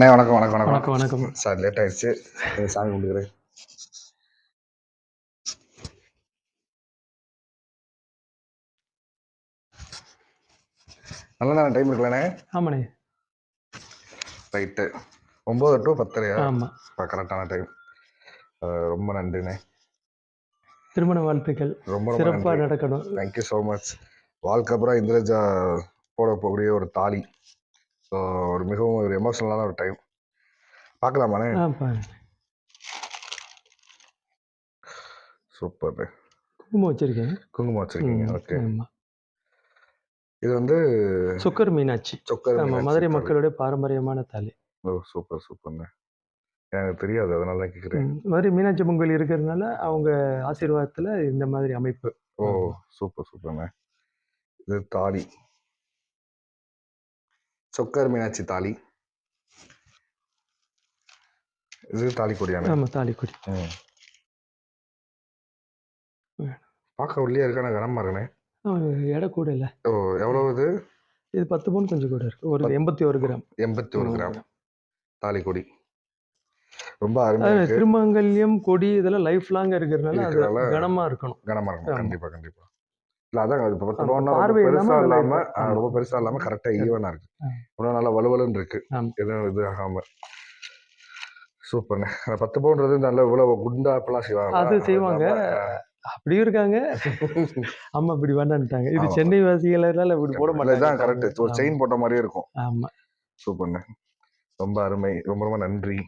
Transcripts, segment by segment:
அண்ணே வணக்கம் வணக்கம் வணக்கம். வணக்கம் வணக்கம். சார் லேட் ஆயிடுச்சு. சாமி கும்பிடுக்கிறேன் நல்ல நேரம் டைம் இருக்கலண்ணே ஆமாண்ணே. ரைட்டு ஒம்பது டு பத்தரையா? ஆமாம் கரெக்டான டைம் ரொம்ப நன்றிண்ணே. திருமண வாழ்த்துக்கள். ரொம்ப சிறப்பாக நடக்கணும். தேங்க்யூ ஸோ மச் வாழ்க்கை அப்புறம் இந்திரஜா போட போகக்கூடிய ஒரு தாலி. ஸோ ஒரு மிகவும் ஒரு எமோஷனலான ஒரு டைம் பார்க்கலாமாண்ணே சூப்பர் குங்குமம் வச்சிருக்கேன் குங்குமம் வச்சிருக்கீங்க. ஓகே. இது வந்து சுக்கர் மீனாட்சி. சொக்கர் மதுரை. மக்களுடைய பாரம்பரியமான தாலி. ஓ சூப்பர் சூப்பர்ண்ணே எனக்கு தெரியாது. அதனால தான் கேட்குறேன் மதுரை மீனாட்சி பொங்கல் இருக்கிறதுனால அவங்க ஆசீர்வாதத்துல இந்த மாதிரி அமைப்பு. ஓ சூப்பர் சூப்பர்ண்ணே இது தாலி. சொக்கர் மீனாட்சி தாலி. இது தாலி கொடியானே ஆமா தாலி கொடி ம். பார்க்க உள்ளே இருக்கான கனமா இருக்கனே எடை கூட இல்லை. ஓ எவ்வளவு இது? இது பத்து பவுன் கொஞ்சம் கூட இருக்கு. ஒரு எண்பத்தி ஒரு கிராம். எண்பத்தி ஒரு. கிராம். தாலி கொடி ரொம்ப திருமங்கல்யம் கொடி இதெல்லாம் லைஃப் லாங் இருக்கிறதுனால அது இருக்கிறனால கனமா இருக்கணும். கனமா இருக்கும் ஆமா. கண்டிப்பா கண்டிப்பா. இல்ல அதான் அது ஆமா, பார்வை பெருசா இல்லாம நல்லா இல்லாம இருக்கும். ஆ, ஆமா. ரொம்ப பெருசா இல்லாம கரெக்டா ஈவனா இருக்கு. ஆ. இன்னும் நல்லா வலுவலுன்னு இருக்கு. ஆமா. எதுவும் இது ஆகாம. சூப்பர்ண்ணே அந்த பத்து பவுன்றது நல்ல இவ்வளவு குண்டா அப்பெல்லாம் செய்வாங்க. அது செய்வாங்க. அப்படியும் இருக்காங்க. அம்மா இப்படி வேண்டான்ட்டாங்க இது ஆமா. சென்னை வாசிகளால இப்படி போட மாட்டாங்க. கரெக்ட் ஒரு ஆமா. செயின் போட்ட மாதிரியே இருக்கும். ஆமா. சூப்பர்ண்ணே ரொம்ப அருமை. ரொம்ப ரொம்ப நன்றி.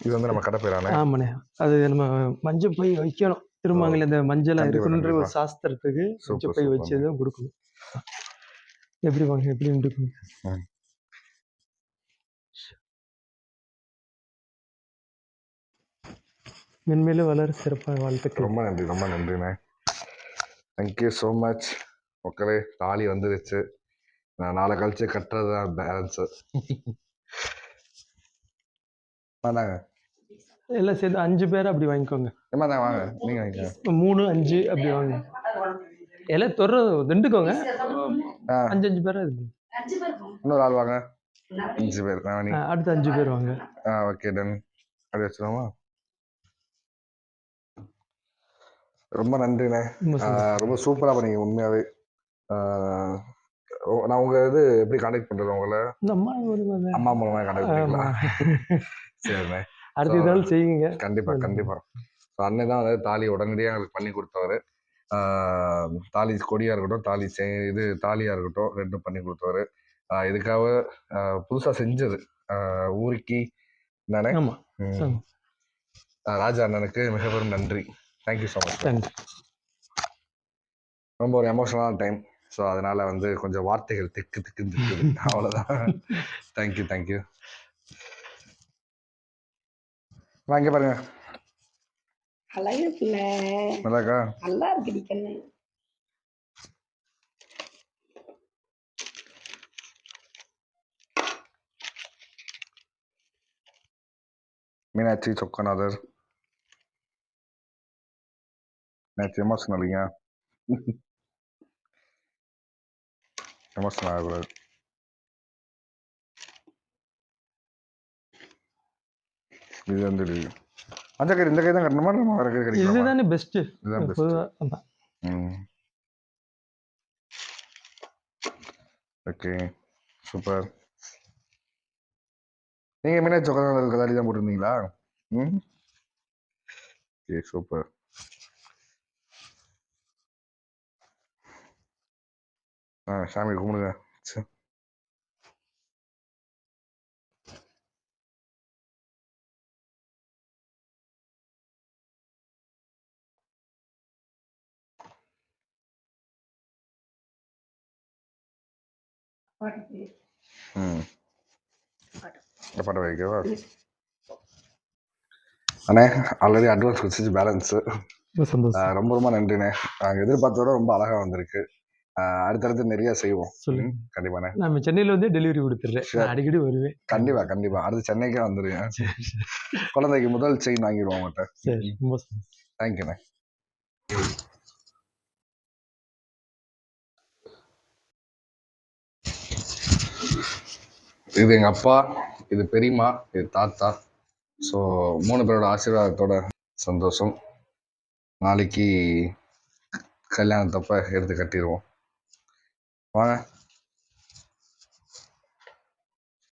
இது வந்து நம்ம கடை பேரானே ஆமாண்ணே. அது நம்ம மஞ்சள் பை வைக்கணும். திருமங்கல இந்த மஞ்சளா இருக்கணுன்ற ஒரு. சாஸ்திரத்துக்கு பை வச்சு தான் கொடுக்கணும். எப்படி வாங்க எப்படி இருக்குங்க. மென்மேலும் வளர சிறப்பாக வாழ்த்துக்கள். ரொம்ப நன்றி ரொம்ப நன்றிண்ணே. தேங்க்யூ ஸோ மச் மக்களே தாலி வந்துருச்சு. நான் நாளை கழிச்சு கட்டுறது தான் பேலன்ஸு வாங்க எல்லாம் சேர்த்து அஞ்சு பேர் அப்படி வாங்கிக்கோங்க. ஏமா தான் வாங்க. நீங்கள் வாங்கிக்கோங்க. மூணு அஞ்சு அப்படி வாங்க. எல்லாம் தொற திண்டுக்கோங்க. ஆ. அஞ்சு அஞ்சு பேரா இருக்கு இன்னொரு ஆள் வாங்க. அஞ்சு பேர் ஆ, அடுத்து அஞ்சு பேர் வாங்க. ஆ ஓகே டன் அப்படி வச்சுருவோமா ரொம்ப நன்றிண்ணே. ரொம்ப சூப்பராக பண்ணீங்க உண்மையாகவே நான் உங்கள் இது எப்படி காண்டாக்ட் பண்ணுறது உங்களை? அம்மா காண்டாக்ட் ஆமா பண்ணிக்கலாம். சரிண்ணே. அடுத்த இதழ் செய்யுங்க கண்டிப்பா. கண்டிப்பா. ஸோ அண்ணன் தான் அதாவது தாலி உடனடியாக எங்களுக்கு பண்ணி கொடுத்தவர். தாலி கொடியா இருக்கட்டும் தாலி செ- இது தாலியா இருக்கட்டும் ரெண்டும் பண்ணி கொடுத்தவர். இதுக்காக புதுசா செஞ்சது. ஊருக்கி நானே. ராஜா அண்ணனுக்கு மிக பெரும் நன்றி. தேங்க்யூ ஸோ மச் தேங்க்யூ ரொம்ப ஒரு எமோஷனலான டைம் ஸோ அதனால வந்து கொஞ்சம் வார்த்தைகள் திக்கு திக்குன்னு இருக்குது. அவ்வளோதான் தேங்க்யூ தேங்க்யூ வாங்க பாருங்க அழகு பிள்ளை நல்லாக்கா நல்லா இருக்குடி கண்ணு மீனாட்சி சொக்கநாதர் நேற்று எமோஷனலிங்க எமோஷனல் ஆகக்கூடாது இது. வந்து மஞ்சள் கறி இந்த கை தான் கட்டணுமா? நம்ம வேற கறி கறிக்கலாமா இதுதானே பெஸ்ட் இதுதான் பெஸ்ட் ஓகே சூப்பர் நீங்க மீனாட்சி சொக்கநாதர் கதாலி தான் போட்டிருந்தீங்களா? ம். ஓகே சூப்பர் ஆ சாமி கும்பிடுங்க. சரி. பாட்டை. வைக்கவா அண்ணே ஆல்ரெடி அட்வான்ஸ் வச்சு பேலன்ஸு ரொம்ப ரொம்ப நன்றிண்ணே. நாங்கள் எதிர்பார்த்தோட ரொம்ப அழகாக வந்திருக்கு. அடுத்தடுத்து நிறைய செய்வோம். கண்டிப்பாண்ணே. நான் சென்னையில வந்து டெலிவரி கொடுத்துட்றேன். அடிக்கடி வருவேன். கண்டிப்பா கண்டிப்பா. அடுத்து சென்னைக்கே வந்துருங்க. குழந்தைக்கு முதல் செயின் வாங்கிடுவோம் உங்கள்கிட்ட சரி ரொம்ப சந்தோஷம். தேங்க்யூண்ணே இது எங்கள் அப்பா இது பெரியம்மா இது தாத்தா. ஸோ மூணு பேரோட ஆசீர்வாதத்தோட சந்தோஷம். நாளைக்கு கல்யாணத்தப்ப எடுத்து கட்டிடுவோம் வாங்க.